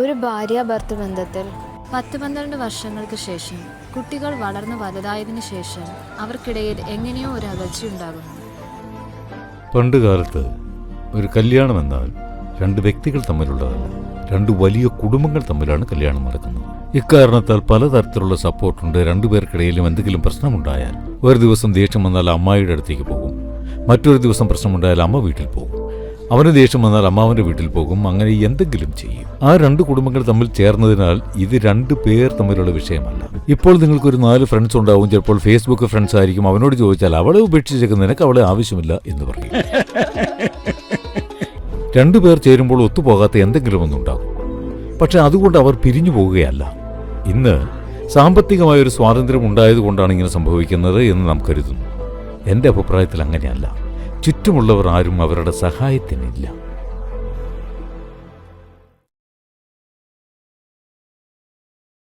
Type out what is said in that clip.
ഒരു ഭാര്യ ഭർത്ത ബന്ധത്തിൽ പത്ത് പന്ത്രണ്ട് വർഷങ്ങൾക്ക് ശേഷം കുട്ടികൾ വളർന്നു വലുതായതിനു ശേഷം അവർക്കിടയിൽ എങ്ങനെയോ ഒരു അകൽച്ചയുണ്ടാകുന്നു പണ്ട് കാലത്ത് ഒരു കല്യാണം എന്നാൽ രണ്ട് വ്യക്തികൾ തമ്മിലുള്ളതല്ല രണ്ട് വലിയ കുടുംബങ്ങൾ തമ്മിലാണ് കല്യാണം നടക്കുന്നത്. ഇക്കാരണത്താൽ പലതരത്തിലുള്ള സപ്പോർട്ടുണ്ട് രണ്ടുപേർക്കിടയിലും എന്തെങ്കിലും പ്രശ്നമുണ്ടായാൽ ഒരു ദിവസം ദേഷ്യം വന്നാൽ അമ്മായിയുടെ അടുത്തേക്ക് പോകും. മറ്റൊരു ദിവസം പ്രശ്നമുണ്ടായാൽ അമ്മ വീട്ടിൽ പോകും. അവന് ദേഷ്യം വന്നാൽ അമ്മാവന്റെ വീട്ടിൽ പോകും. അങ്ങനെ എന്തെങ്കിലും ചെയ്യും. ആ രണ്ട് കുടുംബങ്ങൾ തമ്മിൽ ചേർന്നതിനാൽ ഇത് രണ്ട് പേർ തമ്മിലുള്ള വിഷയമല്ല. ഇപ്പോൾ നിങ്ങൾക്കൊരു നാല് ഫ്രണ്ട്സ് ഉണ്ടാവും. ചിലപ്പോൾ ഫേസ്ബുക്ക് ഫ്രണ്ട്സ് ആയിരിക്കും. അവനോട് ചോദിച്ചാൽ അവളെ ഉപേക്ഷിച്ചേക്ക് നിനക്ക് അവളെ ആവശ്യമില്ല എന്ന് പറയും. രണ്ടുപേർ ചേരുമ്പോൾ ഒത്തുപോകാത്ത എന്തെങ്കിലും ഒന്നുണ്ടാകും പക്ഷെ അതുകൊണ്ട് അവർ പിരിഞ്ഞു പോവുകയല്ല. ഇന്ന് സാമ്പത്തികമായ ഒരു സ്വാതന്ത്ര്യം ഉണ്ടായതുകൊണ്ടാണ് ഇങ്ങനെ സംഭവിക്കുന്നത് എന്ന് നാം കരുതുന്നു. എന്റെ അഭിപ്രായത്തിൽ അങ്ങനെയല്ല. ചുറ്റുമുള്ളവർ ആരും അവരുടെ സഹായത്തിനില്ല.